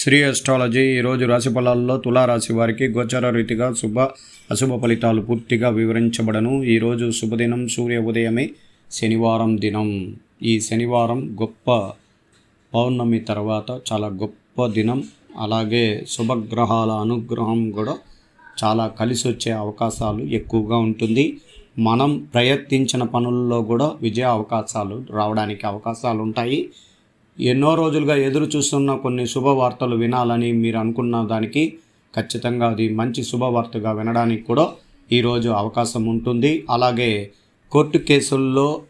Shri astrology ఈరోజు రాశి ఫలాల్లో తులారాశి వారికి గోచర రీతిగా శుభ అశుభ ఫలితాలు పూర్తిగా వివరించబడను. ఈరోజు శుభదినం సూర్య ఉదయమే శనివారం దినం. ఈ శనివారం గొప్ప పౌర్ణమి తర్వాత చాలా గొప్ప దినం. అలాగే శుభగ్రహాల అనుగ్రహం కూడా చాలా కలిసి వచ్చే అవకాశాలు ఎక్కువగా ఉంటుంది. మనం ప్రయత్నించిన పనుల్లో కూడా విజయ అవకాశాలు రావడానికి అవకాశాలు ఉంటాయి. ఎన్నో రోజులుగా ఎదురు చూస్తున్న కొన్ని శుభవార్తలు వినాలని మీరు అనుకున్న దానికి ఖచ్చితంగా అది మంచి శుభవార్తగా వినడానికి కూడా ఈరోజు అవకాశం ఉంటుంది. అలాగే కోర్టు కేసుల్లో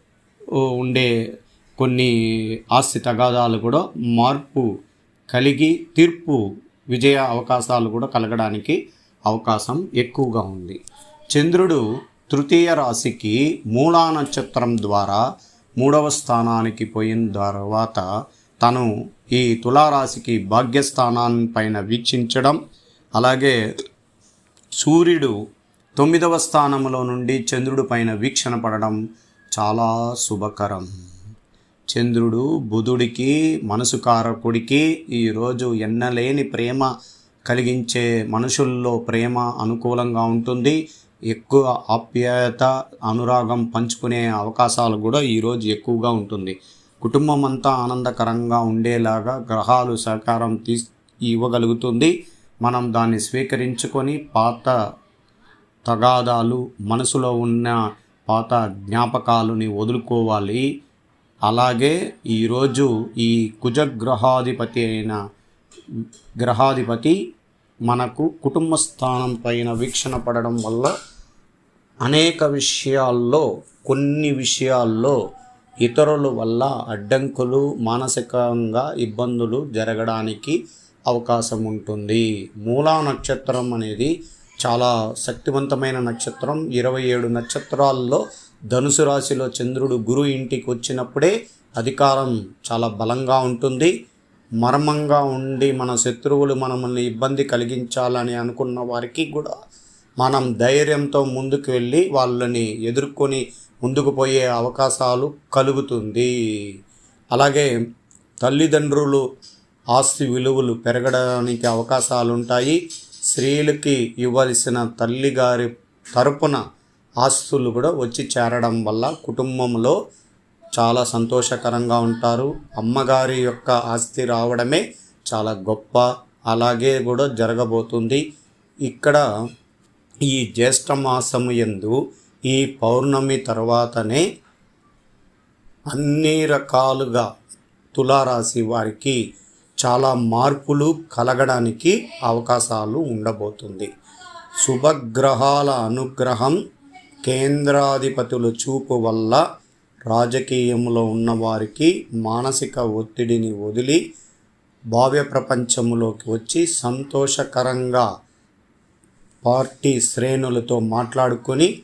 ఉండే కొన్ని ఆస్తి తగాదాలు కూడా మార్పు కలిగి తీర్పు విజయ అవకాశాలు కూడా కలగడానికి అవకాశం ఎక్కువగా ఉంది. చంద్రుడు తృతీయ రాశికి మూలా నక్షత్రం ద్వారా మూడవ స్థానానికి పోయిన తర్వాత తను ఈ తులారాశికి భాగ్యస్థానాన్ని పైన వీక్షించడం అలాగే సూర్యుడు తొమ్మిదవ స్థానంలో నుండి చంద్రుడి పైన వీక్షణ పడడం చాలా శుభకరం. చంద్రుడు బుధుడికి మనసు కారకుడికి ఈరోజు ఎన్నలేని ప్రేమ కలిగించే మనుషుల్లో ప్రేమ అనుకూలంగా ఉంటుంది. ఎక్కువ ఆప్యాయత అనురాగం పంచుకునే అవకాశాలు కూడా ఈరోజు ఎక్కువగా ఉంటుంది. కుటుంబం అంతా ఆనందకరంగా ఉండేలాగా గ్రహాలు సహకారం తీ ఇవ్వగలుగుతుంది. మనం దాన్ని స్వీకరించుకొని పాత తగాదాలు మనసులో ఉన్న పాత జ్ఞాపకాలని వదులుకోవాలి. అలాగే ఈరోజు ఈ కుజగ్రహాధిపతి అయిన గ్రహాధిపతి మనకు కుటుంబ స్థానం పైన వీక్షణ పడడం వల్ల అనేక విషయాల్లో కొన్ని విషయాల్లో ఇతరుల వల్ల అడ్డంకులు మానసికంగా ఇబ్బందులు జరగడానికి అవకాశం ఉంటుంది. మూలా నక్షత్రం అనేది చాలా శక్తివంతమైన నక్షత్రం. ఇరవై ఏడు నక్షత్రాల్లో ధనుసు రాశిలో చంద్రుడు గురు ఇంటికి వచ్చినప్పుడే అధికారం చాలా బలంగా ఉంటుంది. మర్మంగా ఉండి మన శత్రువులు మనల్ని ఇబ్బంది కలిగించాలని అనుకున్న వారికి కూడా మనం ధైర్యంతో ముందుకు వెళ్ళి వాళ్ళని ఎదుర్కొని ముందుకు పోయే అవకాశాలు కలుగుతుంది. అలాగే తల్లిదండ్రులు ఆస్తి విలువలు పెరగడానికి అవకాశాలు ఉంటాయి స్త్రీలకి ఇవ్వాల్సిన తల్లిగారి తరపున ఆస్తులు కూడా వచ్చి చేరడం వల్ల కుటుంబంలో చాలా సంతోషకరంగా ఉంటారు. అమ్మగారి యొక్క ఆస్తి రావడమే చాలా గొప్ప అలాగే కూడా జరగబోతుంది. ఇక్కడ ఈ జ్యేష్ఠ మాసము యందు ఈ పౌర్ణమి తర్వాతనే అన్ని రకాలుగా తులారాశి వారికి చాలా మార్పులు కలగడానికి అవకాశాలు ఉండబోతుంది. శుభగ్రహాల అనుగ్రహం కేంద్రాధిపతుల చూపు వల్ల రాజకీయంలో ఉన్నవారికి మానసిక ఒత్తిడిని వదిలి భావ్య ప్రపంచంలోకి వచ్చి సంతోషకరంగా పార్టీ శ్రేణులతో మాట్లాడుకొని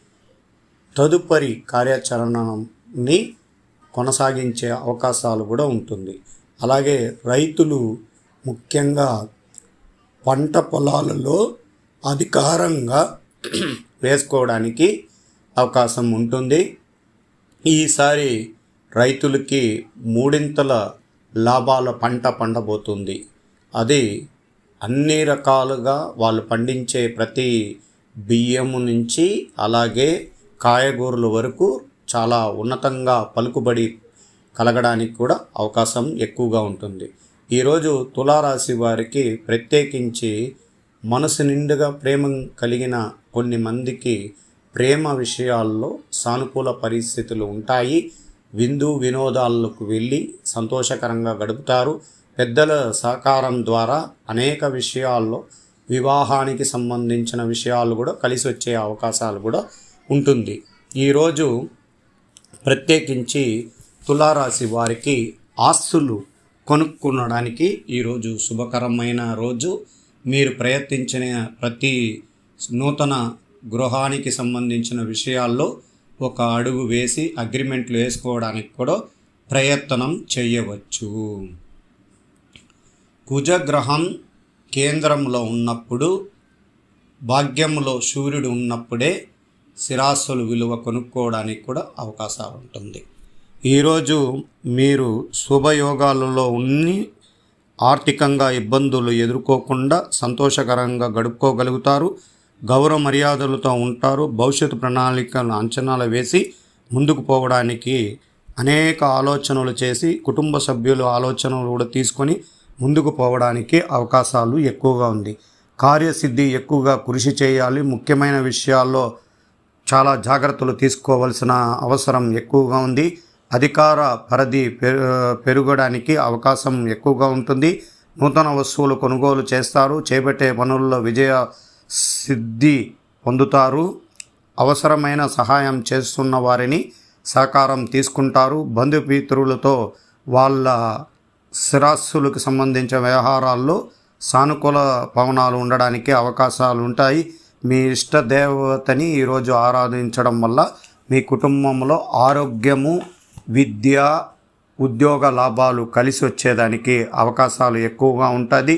తదుపరి కార్యాచరణని కొనసాగించే అవకాశాలు కూడా ఉంటుంది. అలాగే రైతులు ముఖ్యంగా పంట పొలాలలో అధికారంగా వేసుకోవడానికి అవకాశం ఉంటుంది. ఈసారి రైతులకి మూడింతల లాభాల పంట పండబోతుంది. అది అన్ని రకాలుగా వాళ్ళు పండించే ప్రతి బియ్యము నుంచి అలాగే కాయగూరల వరకు చాలా ఉన్నతంగా పలుకుబడి కలగడానికి కూడా అవకాశం ఎక్కువగా ఉంటుంది. ఈరోజు తులారాశి వారికి ప్రత్యేకించి మనసు నిండుగా ప్రేమ కలిగిన కొన్ని మందికి ప్రేమ విషయాల్లో సానుకూల పరిస్థితులు ఉంటాయి. విందు వినోదాలకు వెళ్ళి సంతోషకరంగా గడుపుతారు. పెద్దల సహకారం ద్వారా అనేక విషయాల్లో వివాహానికి సంబంధించిన విషయాలు కూడా కలిసి వచ్చే అవకాశాలు కూడా ఉంటుంది. ఈరోజు ప్రత్యేకించి తులారాశి వారికి ఆస్తులు కొనుక్కునడానికి ఈరోజు శుభకరమైన రోజు. మీరు ప్రయత్నించిన ప్రతి నూతన గృహానికి సంబంధించిన విషయాల్లో ఒక అడుగు వేసి అగ్రిమెంట్లు వేసుకోవడానికి కూడా ప్రయత్నం చేయవచ్చు. కుజగ్రహం కేంద్రంలో ఉన్నప్పుడు భాగ్యంలో సూర్యుడు ఉన్నప్పుడే స్థిరాస్తుల విలువ కొనుక్కోవడానికి కూడా అవకాశాలు ఉంటుంది. ఈరోజు మీరు శుభయోగాలలో ఉన్ని ఆర్థికంగా ఇబ్బందులు ఎదుర్కోకుండా సంతోషకరంగా గడుపుకోగలుగుతారు. గౌరవ మర్యాదలతో ఉంటారు. భవిష్యత్తు ప్రణాళికలను అంచనాలు వేసి ముందుకు పోవడానికి అనేక ఆలోచనలు చేసి కుటుంబ సభ్యులు ఆలోచనలు కూడా తీసుకొని ముందుకు పోవడానికి అవకాశాలు ఎక్కువగా ఉంది. కార్యసిద్ధి ఎక్కువగా కృషి చేయాలి. ముఖ్యమైన విషయాల్లో చాలా జాగ్రత్తలు తీసుకోవాల్సిన అవసరం ఎక్కువగా ఉంది. అధికార పరిధి పెరగడానికి అవకాశం ఎక్కువగా ఉంటుంది. నూతన వస్తువులు కొనుగోలు చేస్తారు. చేపట్టే పనుల్లో విజయ సిద్ధి పొందుతారు. అవసరమైన సహాయం చేస్తున్న వారిని సహకారం తీసుకుంటారు. బంధుమిత్రులతో వాళ్ళ స్థిరాస్తులకు సంబంధించిన వ్యవహారాల్లో సానుకూల పవనాలు ఉండడానికి అవకాశాలు ఉంటాయి. మీ ఇష్ట దేవతని ఈరోజు ఆరాధించడం వల్ల మీ కుటుంబంలో ఆరోగ్యము విద్య ఉద్యోగ లాభాలు కలిసి వచ్చేదానికి అవకాశాలు ఎక్కువగా ఉంటుంది.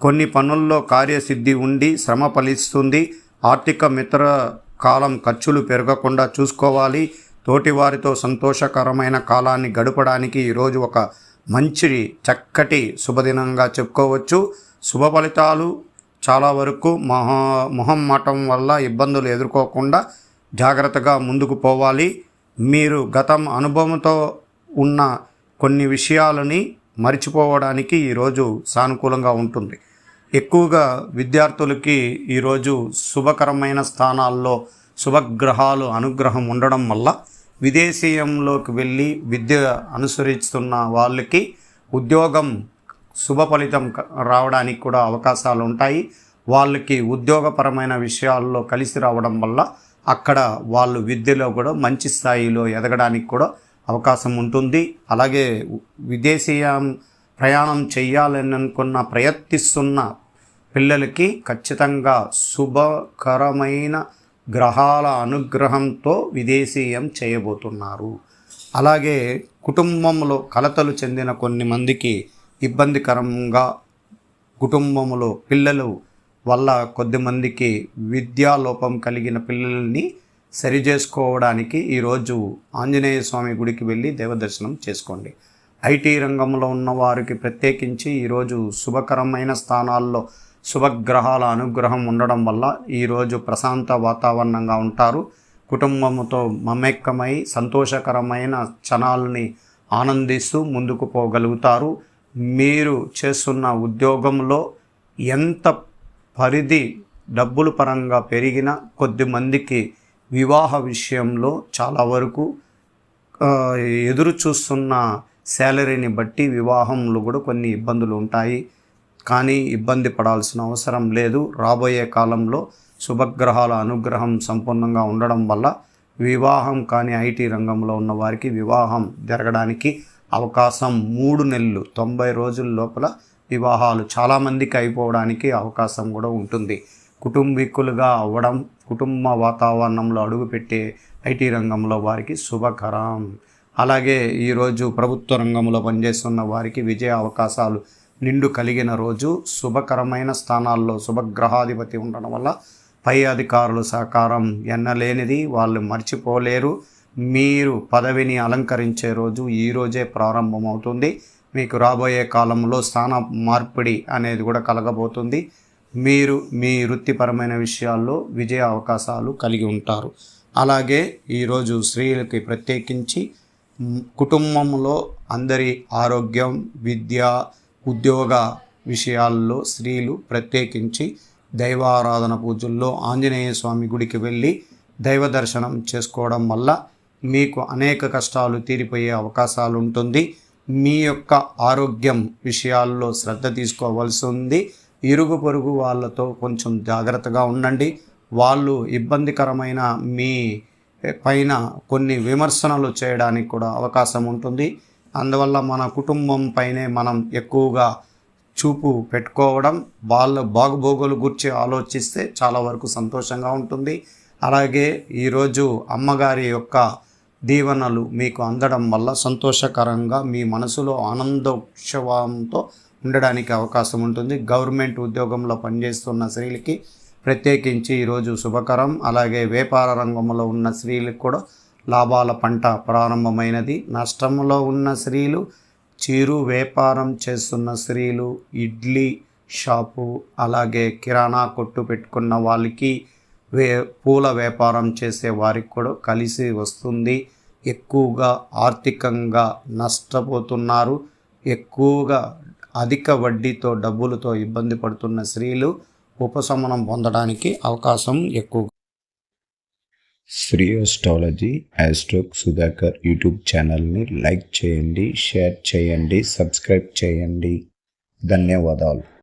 కొన్ని పనుల్లో కార్యసిద్ధి ఉండి శ్రమ ఫలిస్తుంది. ఆర్థిక మిత్ర కాలం ఖర్చులు పెరగకుండా చూసుకోవాలి. తోటివారితో సంతోషకరమైన కాలాన్ని గడపడానికి ఈరోజు ఒక మంచి చక్కటి శుభదినంగా చెప్పుకోవచ్చు. శుభ ఫలితాలు చాలా వరకు మహా మొహం మఠం వల్ల ఇబ్బందులు ఎదుర్కోకుండా జాగ్రత్తగా ముందుకు పోవాలి. మీరు గతం అనుభవంతో ఉన్న కొన్ని విషయాలని మర్చిపోవడానికి ఈరోజు సానుకూలంగా ఉంటుంది. ఎక్కువగా విద్యార్థులకి ఈరోజు శుభకరమైన స్థానాల్లో శుభగ్రహాలు అనుగ్రహం ఉండడం వల్ల విదేశీయంలోకి వెళ్ళి విద్య అనుసరిస్తున్న వాళ్ళకి ఉద్యోగం శుభ ఫలితం క- రావడానికి కూడా అవకాశాలు ఉంటాయి. వాళ్ళకి ఉద్యోగపరమైన విషయాల్లో కలిసి రావడం వల్ల అక్కడ వాళ్ళు విద్యలో కూడా మంచి స్థాయిలో ఎదగడానికి కూడా అవకాశం ఉంటుంది. అలాగే విదేశీయ ప్రయాణం చేయాలని అనుకున్న ప్రయత్నిస్తున్న పిల్లలకి ఖచ్చితంగా శుభకరమైన గ్రహాల అనుగ్రహంతో విదేశీయం చేయబోతున్నారు. అలాగే కుటుంబంలో కలతలు చెందిన కొన్ని మందికి ఇబ్బందికరంగా కుటుంబంలో పిల్లలు వల్ల కొద్దిమందికి విద్యాలోపం కలిగిన పిల్లల్ని సరిచేసుకోవడానికి ఈరోజు ఆంజనేయ స్వామి గుడికి వెళ్ళి దేవదర్శనం చేసుకోండి. ఐటీ రంగంలో ఉన్న వారికి ప్రత్యేకించి ఈరోజు శుభకరమైన స్థానాల్లో శుభగ్రహాల అనుగ్రహం ఉండడం వల్ల ఈరోజు ప్రశాంత వాతావరణంగా ఉంటారు. కుటుంబంతో మమేక్కమై సంతోషకరమైన క్షణాలని ఆనందిస్తూ ముందుకు పోగలుగుతారు. మీరు చేస్తున్న ఉద్యోగంలో ఎంత పరిధి డబ్బుల పరంగా పెరిగిన కొద్ది మందికి వివాహ విషయంలో చాలా వరకు ఎదురు చూస్తున్న శాలరీని బట్టి వివాహంలో కూడా కొన్ని ఇబ్బందులు ఉంటాయి. కానీ ఇబ్బంది పడాల్సిన అవసరం లేదు. రాబోయే కాలంలో శుభగ్రహాల అనుగ్రహం సంపూర్ణంగా ఉండడం వల్ల వివాహం కానీ ఐటీ రంగంలో ఉన్న వారికి వివాహం జరగడానికి అవకాశం మూడు నెలలు తొంభై రోజుల లోపల వివాహాలు చాలామందికి అయిపోవడానికి అవకాశం కూడా ఉంటుంది. కుటుంబీకులుగా అవ్వడం కుటుంబ వాతావరణంలో అడుగుపెట్టే ఐటీ రంగంలో వారికి శుభకరం. అలాగే ఈరోజు ప్రభుత్వ రంగంలో పనిచేస్తున్న వారికి విజయ అవకాశాలు నిండు కలిగిన రోజు శుభకరమైన స్థానాల్లో శుభగ్రహాధిపతి ఉండడం వల్ల పై అధికారుల సహకారం ఎన్నలేనిది వాళ్ళు మర్చిపోలేరు. మీరు పదవిని అలంకరించే రోజు ఈరోజే ప్రారంభమవుతుంది. మీకు రాబోయే కాలంలో స్థాన మార్పిడి అనేది కూడా కలగబోతుంది. మీరు మీ వృత్తిపరమైన విషయాల్లో విజయ అవకాశాలు కలిగి ఉంటారు. అలాగే ఈరోజు స్త్రీలకి ప్రత్యేకించి కుటుంబంలో అందరి ఆరోగ్యం విద్య ఉద్యోగ విషయాల్లో స్త్రీలు ప్రత్యేకించి దైవారాధన పూజల్లో ఆంజనేయ స్వామి గుడికి వెళ్ళి దైవ దర్శనం చేసుకోవడం వల్ల మీకు అనేక కష్టాలు తీరిపోయే అవకాశాలు ఉంటుంది. మీ యొక్క ఆరోగ్యం విషయాల్లో శ్రద్ధ తీసుకోవాల్సి ఉంది. ఇరుగు పొరుగు వాళ్ళతో కొంచెం జాగ్రత్తగా ఉండండి. వాళ్ళు ఇబ్బందికరమైన మీ పైన కొన్ని విమర్శనలు చేయడానికి కూడా అవకాశం ఉంటుంది. అందువల్ల మన కుటుంబం పైనే మనం ఎక్కువగా చూపు పెట్టుకోవడం వాళ్ళ బాగుబోగులు గురించి ఆలోచిస్తే చాలా వరకు సంతోషంగా ఉంటుంది. అలాగే ఈరోజు అమ్మగారి యొక్క దీవెనలు మీకు అందడం వల్ల సంతోషకరంగా మీ మనసులో ఆనందోత్సవంతో ఉండడానికి అవకాశం ఉంటుంది. గవర్నమెంట్ ఉద్యోగంలో పనిచేస్తున్న స్త్రీలకి ప్రత్యేకించి ఈరోజు శుభకరం. అలాగే వ్యాపార రంగంలో ఉన్న స్త్రీలకు కూడా లాభాల పంట ప్రారంభమైనది. నష్టంలో ఉన్న స్త్రీలు చిరు వ్యాపారం చేస్తున్న స్త్రీలు ఇడ్లీ షాపు అలాగే కిరాణా కొట్టు పెట్టుకున్న వాళ్ళకి వే పూల వ్యాపారం చేసే వారికి కూడా కలిసి వస్తుంది. ఎక్కువగా ఆర్థికంగా నష్టపోతున్నారు. ఎక్కువగా అధిక వడ్డీతో డబ్బులతో ఇబ్బంది పడుతున్న స్త్రీలు ఉపశమనం పొందడానికి అవకాశం ఎక్కువ శ్రీ అస్ట్రాలజీ యాస్ట్రోక్ సుధాకర్ యూట్యూబ్ ఛానల్ని లైక్ చేయండి షేర్ చేయండి సబ్స్క్రైబ్ చేయండి. ధన్యవాదాలు.